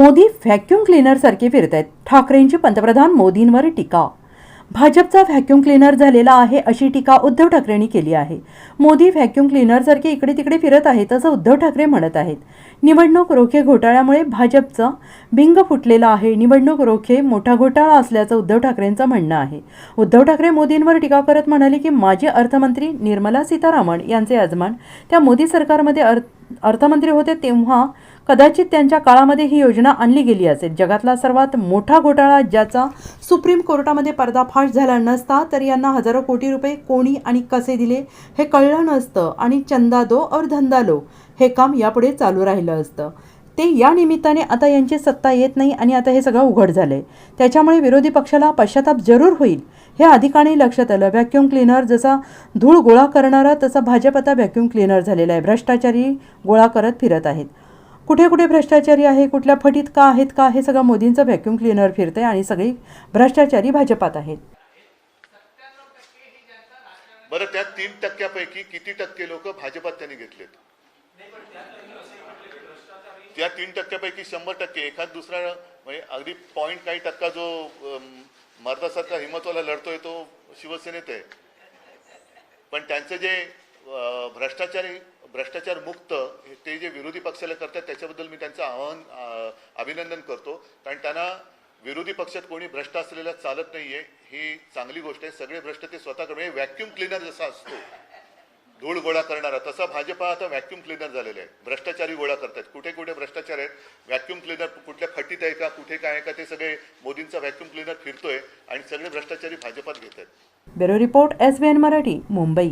Modi vacuum क्लीनरसारखे फिरत आहेत ठाकरेंची पंतप्रधान मोदींवर टीका. भाजपचा व्हॅक्युम क्लीनर झालेला आहे अशी टीका उद्धव ठाकरेंनी केली आहे. मोदी व्हॅक्युम क्लीनरसारखे इकडे तिकडे फिरत आहेत असं उद्धव ठाकरे म्हणत आहेत. निवडणूक रोखे घोटाळ्यामुळे भाजपचा बिंग फुटलेला आहे. निवडणूक रोखे मोठा घोटाळा असल्याचं उद्धव ठाकरेंचं म्हणणं आहे. उद्धव ठाकरे मोदींवर टीका करत म्हणाले की माजी अर्थमंत्री निर्मला सीतारामन यांचे यजमान त्या मोदी सरकारमध्ये अर्थ अर्थमंत्री होते तेव्हा कदाचित त्यांच्या काळामध्ये ही योजना आणली गेली असेल. जगातला सर्वात मोठा घोटाळा ज्याचा सुप्रीम कोर्टामध्ये पर्दाफाश झाला नसता तर यांना हजारो कोटी रुपये कोणी आणि कसे दिले हे कळलं नसतं. आणि चंदा दो और धंदा लो हे काम यापुढे चालू राहिलं असतं. ते या निमित्ताने आता यांची सत्ता येत नाही आणि आता हे सगळं उघड झालं आहे त्याच्यामुळे विरोधी पक्षाला पश्चाताप जरूर होईल हे अधिकाने लक्षात आलं. व्हॅक्यूम क्लीनर जसा धूळ गोळा करणारा तसा भाजप आता व्हॅक्यूम क्लीनर झालेला आहे. भ्रष्टाचारी गोळा करत फिरत आहेत. कुठे कुठे भ्रष्टाचारी आहे कुठल्या फटीत का आहेत का हे सगळं मोदींचं व्हॅक्यूम क्लीनर फिरतंय आणि सगळी भ्रष्टाचारी भाजपात आहेत. बरं त्या तीन टक्क्यापैकी किती टक्के लोक भाजपात त्यांनी घेतलेत? त्या तीन टक्क्यापैकी शंभर टक्के. एखाद दुसरा म्हणजे अगदी पॉईंट काही टक्का जो मर्दासारखा हिंमतवाला लढतोय तो शिवसेनेत आहे. पण त्यांचं जे भ्रष्टाचारी भ्रष्टाचार मुक्त हे- ते जे विरोधी पक्षाला करतात त्याच्याबद्दल मी त्यांचं आवाहन अभिनंदन करतो. कारण त्यांना विरोधी पक्षात कोणी भ्रष्ट असलेला चालत नाहीये ही चांगली गोष्ट आहे. सगळे भ्रष्ट ते स्वतःकडे व्हॅक्युम क्लिनर क्लीनर जसा असतो धूळ गोळा करणारा तसा भाजप आता व्हॅक्यूम क्लीनर झालेला आहे भ्रष्टाचारी गोळा करतात कुठे कुठे भ्रष्टाचार आहेत. व्हॅक्युम क्लीनर कुठल्या खटीत आहे का कुठे काय आहे का ते सगळे मोदींचा व्हॅक्युम क्लीनर फिरतोय आणि सगळे भ्रष्टाचारी भाजपात घेत आहेत. Bureau report S B N Marathi Mumbai.